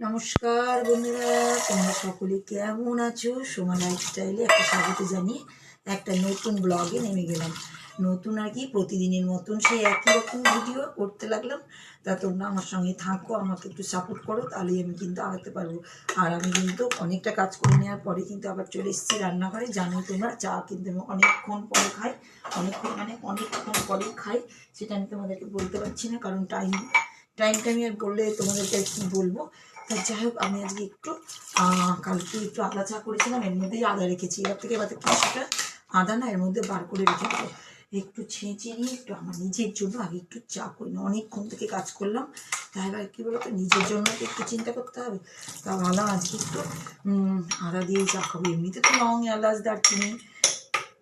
নমস্কার বন্ধুরা, তোমরা সকলে কেমন আছো? সোমা লাইফস্টাইলে একটা স্বাগত জানিয়ে একটা নতুন ব্লগে নেমে গেলাম। নতুন আর কি, প্রতিদিনের মতন সেই একই রকম ভিডিও করতে লাগলাম। তা তোমরা আমার সঙ্গে থাকো, আমাকে একটু সাপোর্ট করো, তাহলেই আমি কিন্তু আগাতে পারব। আর আমি কিন্তু অনেকটা কাজ করে নেওয়ার পরে কিন্তু আবার চলে এসেছি রান্নাঘরে। জানোই তোমরা, চা কিন্তু আমি অনেকক্ষণ পরে খাই, অনেকক্ষণ মানে অনেকক্ষণ পরে খাই, সেটা আমি তোমাদেরকে বলতে পারছি না, কারণ টাইম টাইমটা টাইম আর বললে তোমাদেরকে কি বলব? তা যাই হোক, আমি আজকে একটু কালকে একটু আদা চা করেছিলাম, এর মধ্যেই আদা রেখেছি। এবার থেকে এবার কিছুটা আদা না এর মধ্যে বার করে রেখে দেবো। একটু ছেঁচে নিয়ে একটু আমার নিজের জন্য আগে একটু চা করি না অনেকক্ষণ থেকে কাজ করলাম। তাই এবার কী বলতো? নিজের জন্য তো একটু চিন্তা করতে হবে। তা ভাবলাম আজকে একটু আদা দিয়ে চা খাব। এমনিতে তো লং এলাচ, দারচিনি,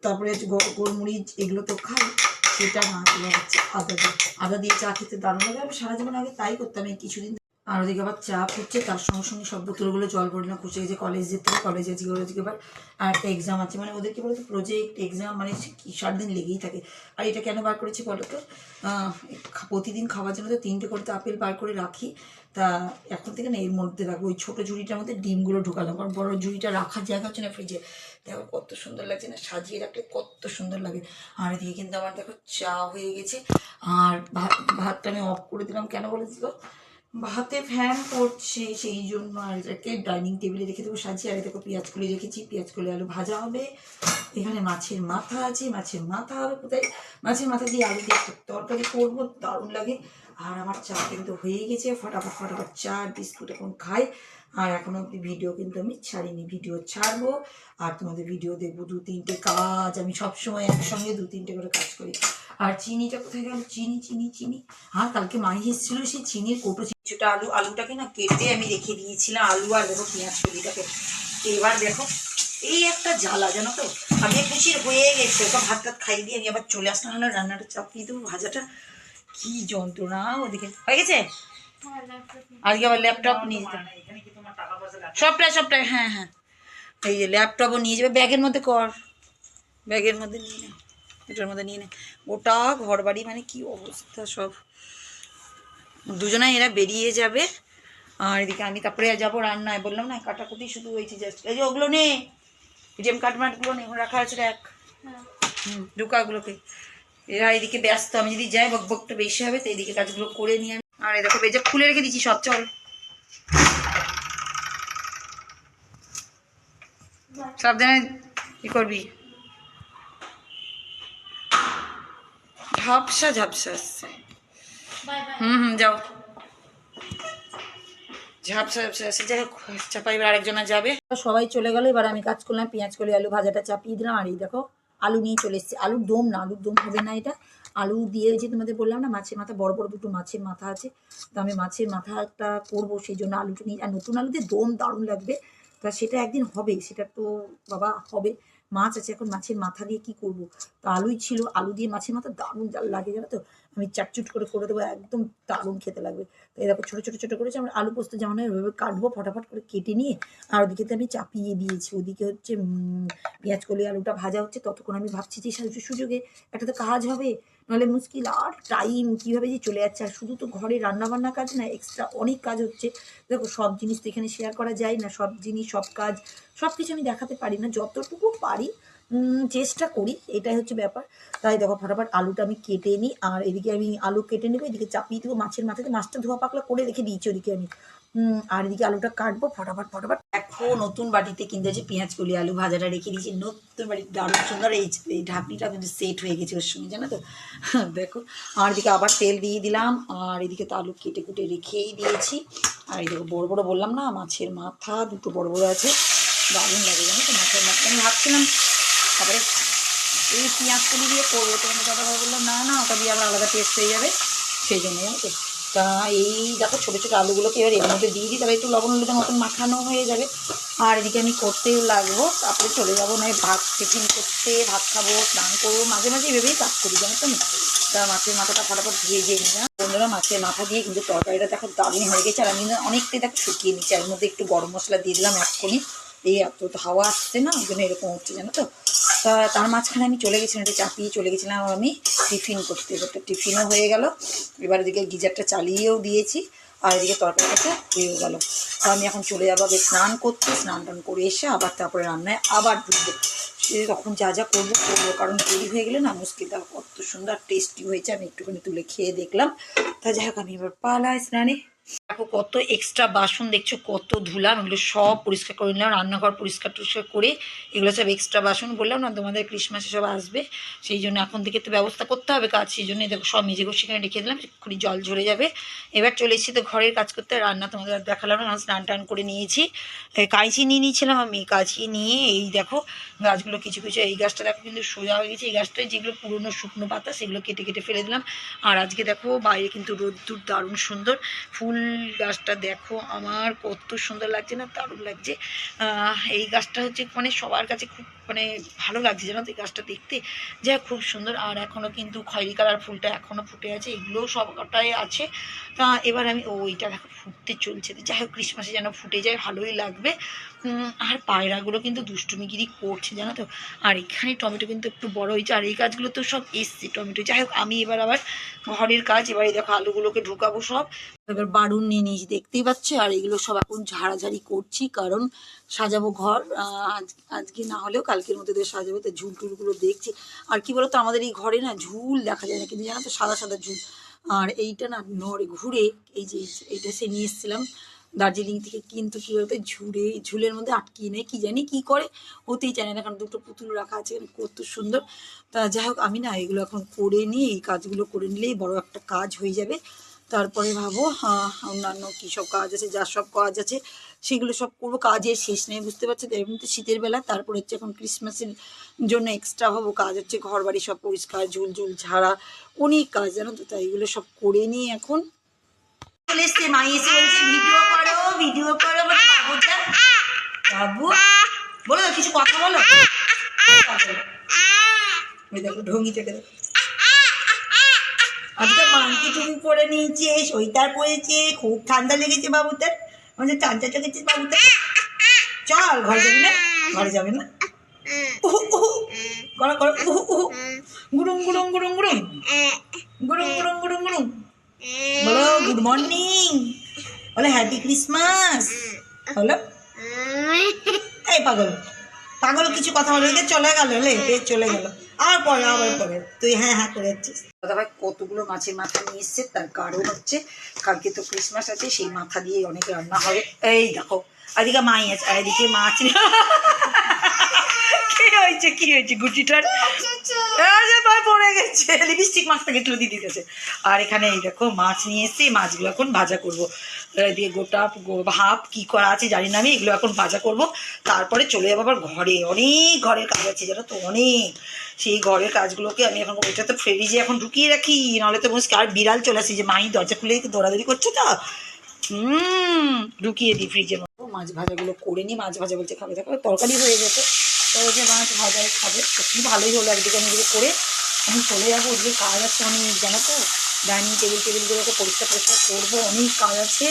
তারপরে গোলমরিচ, এগুলো তো খাই। সেটা না হচ্ছে আদা দিয়ে আদা দিয়ে চা খেতে দারুণ লাগে। আমি সারা জীবন আগে তাই করতাম, এই কিছুদিন আর ওদিকে আবার চা ফুটছে তার সঙ্গে সঙ্গে সব বোতলগুলো জল পড়ে না খুশি গেছে কলেজ যেতে হবে কলেজে আজকে আজকে আবার আর একটা এক্সাম আছে। মানে ওদেরকে বলতো প্রজেক্ট এক্সাম মানে কি সাত দিন লেগেই থাকে। আর এটা কেন বার করেছি বলো তো? প্রতিদিন খাওয়ার জন্য তো তিনটে করে তো আপেল বার করে রাখি। তা এখন থেকে না এর মধ্যে রাখব। ওই ছোটো ঝুড়িটার মধ্যে ডিমগুলো ঢোকালাম। কারণ বড়ো ঝুড়িটা রাখার জায়গা হচ্ছে না ফ্রিজে দেখো কত সুন্দর লাগছে না, সাজিয়ে রাখলে কত সুন্দর লাগে। আর এদিকে কিন্তু আমার দেখো চা হয়ে গেছে। আর ভাত ভাতটা আমি অফ করে দিলাম। কেন বলে দিল ভাতে ফ্যান পড়ছে সেই জন্য আর যাকে ডাইনিং টেবিলে রেখে দেবো সাজিয়ে আর দেখো পেঁয়াজ কলি রেখেছি, পেঁয়াজ কলি আলু ভাজা হবে। এখানে মাছের মাথা আছে, মাছের মাথা হবে কোথায়? মাছের মাথা দিয়ে আলু দিয়ে তরকারি করব, দারুণ লাগে। আর আমার চা কিন্তু হয়ে গেছে, ফটাফট ফটাফট চা বিস্কুট এখন খাই। আর এখনও অব্দি ভিডিও কিন্তু আমি ছাড়িনি। ভিডিও ছাড়বো আর তোমাদের ভিডিও দেখব দু তিনটে কাজ। আমি সবসময় একসঙ্গে দু তিনটে করে কাজ করি। আর চিনিটা কোথায় গেল? চিনি চিনি চিনি। হ্যাঁ কালকে মাই এসেছিল সেই চিনির কৌটো কিছুটা আলু, আলুটাকে না কেটে আমি রেখে দিয়েছিলাম। আলু আর দেখো পেঁয়াজ কলিটাকে এবার দেখো, এই একটা জ্বালা, জানো তো? আমি খুশির হয়ে গেছে। ওকে ভাত টাত খাই দিয়ে আমি আবার চলে আসলাম। রান্নাটা চাপিয়ে দেবো ভাজাটা। কি যন্ত্রণা ওদিকে। হয়ে গেছে? আজকে আবার ল্যাপটপ নিয়ে যেতে সবটাই সবটাই হ্যাঁ হ্যাঁ। এই যে ল্যাপটপও নিয়ে যাবে ব্যাগের মধ্যে কর। ব্যাগের মধ্যে নিয়ে নে এটার মধ্যে নিয়ে নে। গোটা ঘর বাড়ি মানে কি অবস্থা সব। দুজনে এরা বেরিয়ে যাবে। আর এদিকে আমি তারপরে যাব রান্নায়। বললাম না কাটাকুটি শুধু হয়েছে জাস্ট এই যে ওগুলো নে। এটিএম কার্ড মার্টগুলো নে ওগুলো রাখা আছে দেখ হুম ঢুকাগুলোকে এরা এদিকে ব্যস্ত আমি যদি যাই বক বকটা বেশি হবে তো এদিকে কাজগুলো করে নিয়ে আমি আর এই দেখো বেজে খুলে রেখে দিচ্ছি সব চল। সাবধানে কি করবি। ঝাপসা ঝাপসা আসছে। হুম হুম যাও। ঝাপসা ঝাপসা আসছে। যাই হোক চাপা এবার আরেকজনা যাবে। সবাই চলে গেল এবার আমি কাজ করলাম পেঁয়াজ করে আলু ভাজাটা চাপিয়ে দিলাম। আর এই দেখো আলু নিয়ে চলে এসেছি। আলুর দম না আলুর দম হবে না এটা। আলু দিয়ে যে তোমাদের বললাম না, মাছের মাথা, বড় বড় দুটো মাছের মাথা আছে। তো আমি মাছের মাথাটা করব সেই জন্য আলুটা নিয়ে। আর নতুন আলুতে দম দারুণ লাগবে। তা সেটা একদিন হবে, সেটা তো বাবা হবে। মাছ আছে এখন মাছের মাথা দিয়ে কি করব? তা আলুই ছিল, আলু দিয়ে মাছের মাথা দারুণ লাগে, জানো তো? আমি চাটচুট করে করে দেবো, একদম দারুণ খেতে লাগবে। তো এরকম ছোটো ছোটো ছোটো করেছি, আমরা আলু পোস্ত যেমন ওইভাবে কাটবো, ফটাফট করে কেটে নিয়ে, আর ওদিকে তো আমি চাপিয়ে দিয়েছি। ওদিকে হচ্ছে পেঁয়াজ কলি আলুটা ভাজা হচ্ছে, ততক্ষণ আমি ভাবছি যে সাহায্য সুযোগে একটা তো কাজ হবে নাহলে মুশকিল, আর টাইম কীভাবে যে চলে যাচ্ছে। আর শুধু তো ঘরে রান্না বান্না কাজ না এক্সট্রা অনেক কাজ হচ্ছে। দেখো, সব জিনিস তো এখানে শেয়ার করা যায় না, সব জিনিস, সব কাজ সব কিছু আমি দেখাতে পারি না, যতটুকু পারি চেষ্টা করি, এটাই হচ্ছে ব্যাপার। তাই দেখো, ফটাফট আলুটা আমি কেটে নিই, আর এদিকে আমি আলু কেটে নেব, এদিকে চাপিয়ে দেবো মাছের মাথাতে। মাছটা ধোয়া পাকলা করে রেখে দিয়েছি ওদিকে আমি। আর এদিকে আলুটা কাটবো, ফটাফট ফটাফট। দেখো, নতুন বাটিতে কিনতে যে পেঁয়াজ কলি আলু ভাজাটা রেখে দিয়েছি, নতুন বাড়ি দারুণ সুন্দর। এই এই ঢাকনিটা কিন্তু সেট হয়ে গেছে ওর সঙ্গে, জানো তো? দেখো, আর এদিকে আবার তেল দিয়ে দিলাম, আর এদিকে তো আলু কেটে কুটে রেখেই দিয়েছি। আর এই দেখো, বড় বড় বললাম না, মাছের মাথা দুটো বড় বড় আছে। দারুণ লাগে, জানো তো? মাছের মাথা, আমি ভাবছিলাম তারপরে এই পেঁয়াজ কলি দিয়ে করব। তো আমাকে দাদা ভাই বলল, না না, ওটা দিয়ে আবার আলাদা টেস্ট হয়ে যাবে। সেই জন্য জানো তো এই দেখো ছোটো ছোটো আলুগুলোকে এবার এর মধ্যে দিয়ে দিই। তাহলে একটু লবণ হলুদের মতন মাখানো হয়ে যাবে। আর এদিকে আমি করতেও লাগবো। তারপরে চলে যাব নয় ভাত টিফিন করতে, ভাত খাব, স্নান করব। মাঝে মাঝে ভেবেই কাজ করি, জানো তো? তা মাছের মাথাটা ফটাফট ভেজে নিলাম। বন্ধুরা, মাছের মাথা দিয়ে কিন্তু তরকারিটা দেখো দারুণ হয়ে গেছে। আর আমি অনেকটাই দেখো শুকিয়ে নিচ্ছি এর মধ্যে একটু গরম মশলা দিয়ে দিলাম এক্ষুনি। এই এত হাওয়া আসছে না? ওই জন্য এরকম হচ্ছে, জানো তো? তা তার মাঝখানে আমি চলে গেছিলাম এটা চাপিয়ে চলে গেছিলাম আমি টিফিন করতে করতে। টিফিনও হয়ে গেল। এবার এদিকে গিজারটা চালিয়েও দিয়েছি আর এদিকে তরকারি কাছে হয়ে গেল। তো আমি এখন চলে যাব আগে স্নান করতে। স্নান টান করে এসে আবার তারপরে রান্নায় আবার ঢুকবো। তখন যা যা করব করব, কারণ দেরি হয়ে গেলে না মুশকিলটা কত সুন্দর টেস্টি হয়েছে। আমি একটুখানি তুলে খেয়ে দেখলাম। তা যাই হোক, আমি এবার পালাই স্নানে। দেখো কত এক্সট্রা বাসন দেখছ, কত ধুলাম এগুলো সব পরিষ্কার করে নিলাম, রান্নাঘর পরিষ্কার টরিষ্কার করে এগুলো সব এক্সট্রা বাসন বললাম না, তোমাদের ক্রিসমাসে সব আসবে, সেই জন্য এখন থেকে তো ব্যবস্থা করতে হবে কাজ, সেই জন্য দেখো সব মেজে ঘর সেখানে রেখে দিলাম, এক্ষুনি জল ঝরে যাবে। এবার চলে এসেছি তো ঘরের কাজ করতে, রান্না তোমাদের দেখালাম না, স্নান টান করে নিয়েছি। কাঁচি নিয়ে নিয়েছিলাম আমি, কাঁচি নিয়ে এই দেখো গাছগুলো কিছু কিছু, এই গাছটা দেখো কিন্তু সোজা হয়ে গেছে, এই গাছটায় যেগুলো পুরনো শুকনো পাতা সেগুলো কেটে কেটে ফেলে দিলাম। আর আজকে দেখো বাইরে কিন্তু রোদ্দুর দারুণ সুন্দর, ফুল গাছটা দেখো, আমার কত সুন্দর লাগছে না, দারুণ লাগছে। এই গাছটা হচ্ছে মানে সবার কাছে খুব মানে ভালো লাগছে জানো তো এই গাছটা দেখতে। যা খুব সুন্দর। আর এখনও কিন্তু খয়েরি কালার ফুলটা এখনও ফুটে আছে। এগুলোও সবটাই আছে। তা এবার আমি ওইটা দেখো, ফুটতে চলছে। যাই হোক, ক্রিসমাসে যেন ফুটে যায়, ভালোই লাগবে। আর পায়রাগুলো কিন্তু দুষ্টুমিগিরি করছে, জানো তো। আর এখানে টমেটো কিন্তু একটু বড় হয়েছে। আর এই গাছগুলো তো সব এসছে, টমেটো। যাই হোক, আমি এবার আবার ঘরের কাজ, এবার দেখো আলুগুলোকে ঢুকাবো সব। এবার বারুন নিয়ে নিয়েছি, দেখতেই পাচ্ছ? আর এগুলো সব এখন ঝাড়াঝাড়ি করছি, কারণ সাজাবো ঘর আজ- আজকে না হলেও কালকের মধ্যে দিয়ে সাজাবো। তো ঝুল টুলগুলো দেখছি। আর কি বলতো, আমাদের এই ঘরে না ঝুল দেখা যায় না, কিন্তু জানো তো সাদা সাদা ঝুল। আর এইটা না নড়ে, ঘুরে এই যে এইটা সে নিয়ে এসেছিলাম দার্জিলিং থেকে, কিন্তু কী বলতো, ঝুড়ে, ঝুলের মধ্যে আটকিয়ে নেয় কি জানি কি করে, হতেই চায় না কারণ দুটো পুতুল রাখা আছে কত সুন্দর। তা যাই হোক, আমি না এগুলো এখন করে নিই এই কাজগুলো করে নিলেই বড় একটা কাজ হয়ে যাবে। তারপরে ভাবো আহ, অন্যান্য কী সব কাজ আছে যা সব কাজ আছে সেগুলো সব করব কাজের শেষ নেই বুঝতে পারছি? তো এমনিতে শীতের বেলা তারপর হচ্ছে এখন ক্রিসমাসের জন্য এক্সট্রা ভাবো কাজ হচ্ছে ঘর বাড়ি সব পরিষ্কার ঝুল ঝুল ঝাড়া অনেক কাজ জানো তো? তাই এগুলো সব করে নিই এখন চলে এসছে মাই এসে বলছে ভিডিও করো ভিডিও করো বাবুটা বাবু বলো কিছু কথা বলো? দেখো ঢঙ্গিটাকে দেখো। আজকে মাংকি টুপি পরে নিয়েছে সোয়েটার পরেছে খুব ঠান্ডা লেগেছে বাবুটার। আমাদের ঠান্ডা লেগেছে বাবুটার। চল, ঘরে যাবি না? ঘরে যাবে না? বলো গুড মর্নিং বলো হ্যাপি ক্রিসমাস এই পাগল। কিছু কথা বলে চলে গেল চলে গেল। আবার পরে আবার পরে তুই হ্যাঁ হ্যাঁ করে যাচ্ছিস দাদা ভাই কতগুলো মাছের মাথা নিয়ে এসছে তার কারণ হচ্ছে কালকে তো ক্রিসমাস আছে সেই মাথা দিয়ে অনেক রান্না হবে। এই দেখো এদিকে মাই আছে আর এদিকে মাছ কি হয়েছে কি হয়েছে গুটিটার? পড়ে গেছে। লিপস্টিক মাছটা গেছিল দিদির কাছে আর এখানে এই দেখো মাছ নিয়ে এসছি মাছগুলো এখন ভাজা করব। দিয়ে গোটা ভাপ কি করা আছে জানি না আমি, এগুলো এখন ভাজা করব। তারপরে চলে যাব আবার ঘরে। অনেক ঘরের কাজ আছে, জানো তো, অনেক। সেই ঘরের কাজগুলোকে আমি এখন ওইটা তো ফ্রিজে এখন ঢুকিয়ে রাখি। নাহলে তো মুশকিল আর বিড়াল চলে আসি, যে মাই দরজা খুলে দৌড়াদৌড়ি করছে তো। হুম, ঢুকিয়ে দিই ফ্রিজের মতো মাছ ভাজাগুলো করে নিই মাছ ভাজা বলছে খাবে, দেখো, তরকারি হয়ে গেছে। তো যে মাছ ভাজায় খাবে। সত্যি ভালোই হলো একদিকে আমি করে। আমি চলে যাব, ওদিকে কাজ আছে অনেক, জানো তো। ডাইনিং টেবিল টেবিলগুলোকে পরিষ্কার পরিষ্কার করব। অনেক কাজ আছে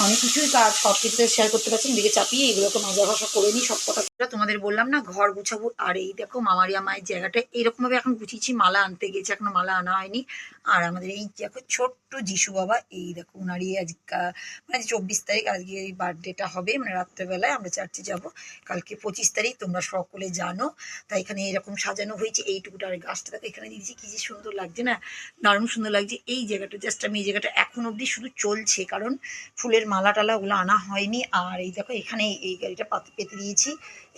অনেক কিছুই কাজ সব কিছু শেয়ার করতে পারছি না, এদিকে চাপিয়ে এগুলোকে মাজা ঘষা করে নিই সব কটা। তোমাদের বললাম না ঘর গুছাবো আর এই দেখো মামারিয়া মায়ের জায়গাটা এরকম ভাবে এখন গুছিয়েছি মালা আনতে গেছে এখনও মালা আনা হয়নি। আর আমাদের এই দেখো ছোট্ট যিশু বাবা এই দেখো ওনারই আজকে মানে চব্বিশ তারিখ আজকে এই বার্থডেটা হবে মানে রাত্রেবেলায় আমরা চার্চে যাব। কালকে পঁচিশ তারিখ তোমরা সকলে জানো। তাই এখানে এরকম সাজানো হয়েছে এইটুকুটা আর গাছটা দেখো এখানে দিয়েছি কি যে সুন্দর লাগছে না দারুণ সুন্দর লাগছে। এই জায়গাটা জাস্ট আমি এই জায়গাটা এখন অবধি শুধু চলছে কারণ ফুলের মালা টালা ওগুলো আনা হয়নি। আর এই দেখো এখানে এই গাড়িটা পাতে পেতে দিয়েছি।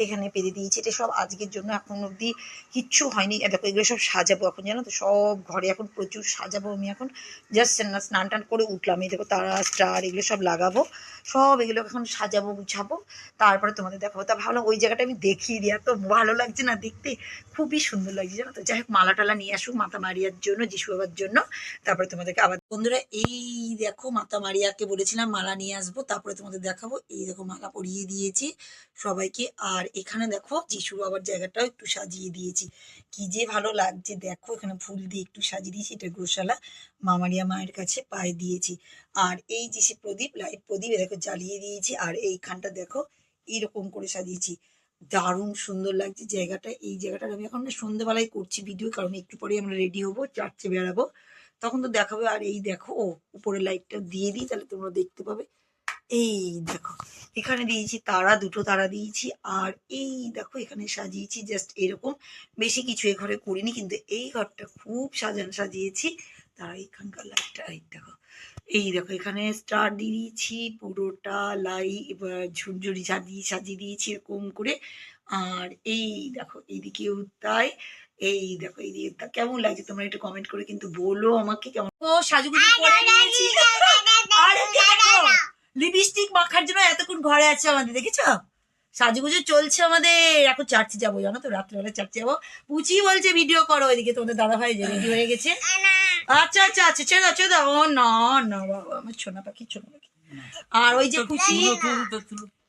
এখানে পেতে দিয়েছি। এটা সব আজকের জন্য এখন অবধি কিচ্ছু হয়নি। দেখো, এগুলো সব সাজাবো এখন, জানো তো? সব ঘরে এখন প্রচুর সাজাবো আমি এখন। জাস্ট স্নান টান করে উঠলাম। এই দেখো, তারা, স্টার, এগুলো সব লাগাবো। সব এগুলো এখন সাজাবো, গুছাবো। তারপরে তোমাদের দেখাবো। তা ভাবলাম ওই জায়গাটা আমি দেখিয়ে দিই। এত ভালো লাগছে না দেখতে। খুবই সুন্দর লাগছে, জানো তো? যাই হোক, মালা টালা নিয়ে আসুক মাতা মারিয়ার জন্য, যিশু বাবার জন্য। তারপরে তোমাদেরকে আবার বন্ধুরা, এই দেখো, মাতা মারিয়াকে বলেছিলাম মালা নিয়ে আসব। তারপরে তোমাদের দেখাবো। এই দেখো, মালা পরিয়ে দিয়েছি সবাইকে। আর এখানে দেখো যিশু বাবার জায়গাটাও একটু সাজিয়ে দিয়েছি। কি যে ভালো লাগছে, দেখো এখানে ফুল দিয়ে একটু সাজিয়ে দিয়েছি, এটা গোশালা মামারিয়া মায়ের কাছে পায়ে দিয়েছি। আর এই যে সে প্রদীপ, লাইট প্রদীপ দেখো জ্বালিয়ে দিয়েছি, আর এইখানটা দেখো এইরকম করে সাজিয়েছি। দারুণ সুন্দর লাগছে জায়গাটা, এই জায়গাটা আমি এখন সন্ধ্যেবেলায় করছি ভিডিও কারণ একটু পরে আমরা রেডি হব, চার্চে বেড়াবো। তখন তো দেখাবে, আর এই দেখো, ও উপরে লাইটটা দিয়ে দিই, তাহলে তোমরা দেখতে পাবে। এই দেখো। এখানে দিয়েছি তারা দুটো তারা দিয়েছি। আর এই দেখো এখানে সাজিয়েছি জাস্ট এরকম। বেশি কিছু এ ঘরে করিনি কিন্তু এই ঘরটা খুব সাজান সাজিয়েছি। তারা এখানকার লাইটটা এই দেখো। এই দেখো এখানে স্টার দিয়ে দিয়েছি পুরোটা লাই এবার ঝুরঝুরি সাজিয়ে সাজিয়ে দিয়েছি এরকম করে। আর এই দেখো এইদিকেও তাই এই দেখো এই দিকে তা- কেমন লাগছে তোমরা একটু কমেন্ট করে কিন্তু বলো আমাকে কেমন ও সাজুগুজু করে নিয়েছি। আরে দেখো। লিপস্টিক মাখার জন্য এতক্ষণ ঘরে আছে আমাদের দেখেছ? সাজুগুজু চলছে আমাদের। এখন চার্চে যাব জানো তো? রাত্রেবেলা চার্চে যাব। পুচি বলছে ভিডিও করো ওইদিকে। তোমাদের দাদা ভাই যে রেডি হয়ে গেছে। আচ্ছা আচ্ছা আচ্ছা চেদা চেদা ও না না বাবা আমার ছোনা পাখি ছোনা পাখি। আর ওই যে খুশি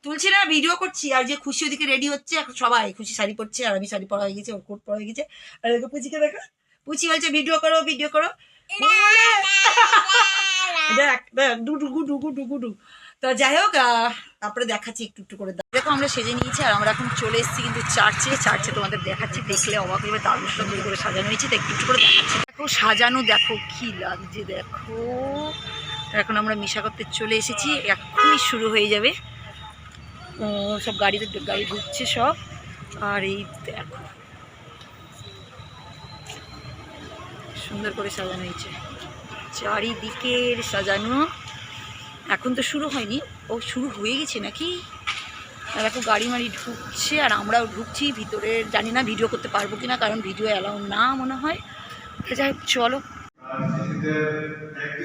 তুলছি না ভিডিও করছি। আর যে খুশি ওদিকে রেডি হচ্ছে এখন সবাই খুশি শাড়ি পরছে আর আমি শাড়ি পরা হয়ে গেছে ওর কোট পরা হয়ে গেছে। আর এদিকে পুচিকে দেখো পুচি বলছে ভিডিও করো ভিডিও করো। দেখ দেখ ডুডু গুডু গুডু গুডু। তো যাই হোক তারপরে দেখাচ্ছি, একটু একটু করে দেখো আমরা সেজে নিয়েছি আর আমরা এখন চলে এসেছি কিন্তু চার্চে। চার্চে তোমাদের দেখাচ্ছি, দেখলে অবাক হবে দারুণ সুন্দর করে সাজানো হয়েছে। তো একটু একটু করে দেখাচ্ছি। দেখো, সাজানো, দেখো কি লাগছে, দেখো। এখন আমরা মিশা করতে চলে এসেছি। এখনই শুরু হয়ে যাবে। সব গাড়িতে, গাড়ি ঢুকছে সব। আর এই দেখো। সুন্দর করে সাজানো হয়েছে। চারিদিকের সাজানো। এখন তো শুরু হয়নি। ও শুরু হয়ে গেছে নাকি? দেখো গাড়ি মাড়ি ঢুকছে আর আমরাও ঢুকছি ভিতরে জানি না ভিডিও করতে পারব কিনা কারণ ভিডিও অ্যালাউ না মনে হয়। যাই হোক, চলো। একটি একটি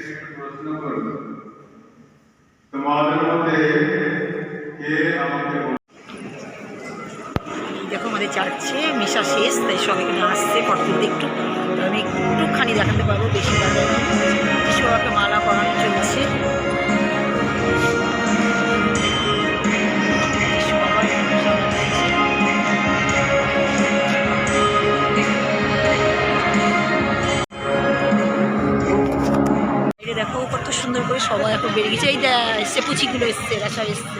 দেখো আমাদের চাচ্ছে মিশা শেষ তাই সব এখানে আসছে ফটো একটু আমি একটুখানি দেখাতে পারব বেশি কিছু আমাকে মালা পরানো চলছে। সবাই এখন বেরিয়ে গেছে। এই এসছে পুচিগুলো এসছে, এরা সব এসছে।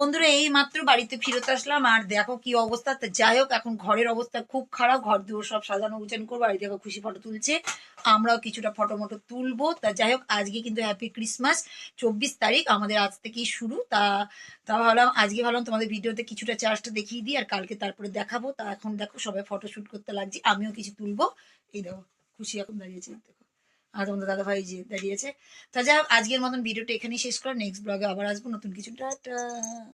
বন্ধুরা, এই মাত্র বাড়িতে ফিরত আসলাম, আর দেখো কি অবস্থা। যাই হোক, এখন ঘরের অবস্থা খুব খারাপ, ঘর দুয়ার সব সাজানো গুছানো করব বাড়ি দেখো খুশি ফটো তুলছে। আমরাও কিছুটা ফটো মটো তুলবো। তা যাই হোক, আজকে কিন্তু হ্যাপি ক্রিসমাস চব্বিশ তারিখ, আমাদের আজ থেকেই শুরু। তা তা ভাবলাম, আজকে ভাবলাম তোমাদের ভিডিওতে কিছুটা চার্জটা দেখিয়ে দিই, আর কালকে তারপরে দেখাবো। তা এখন দেখো, সবাই ফটো শুট করতে লাগছি, আমিও কিছু তুলবো। এই দেখো, খুশি এখন দাঁড়িয়েছে দেখো। আর তোমাদের দাদা ভাই যে দাঁড়িয়েছে তা যাই হোক, আজকের মতন ভিডিওটা এখানেই শেষ করো। নেক্সট ব্লগে আবার আসব। নতুন কিছু। টাটা!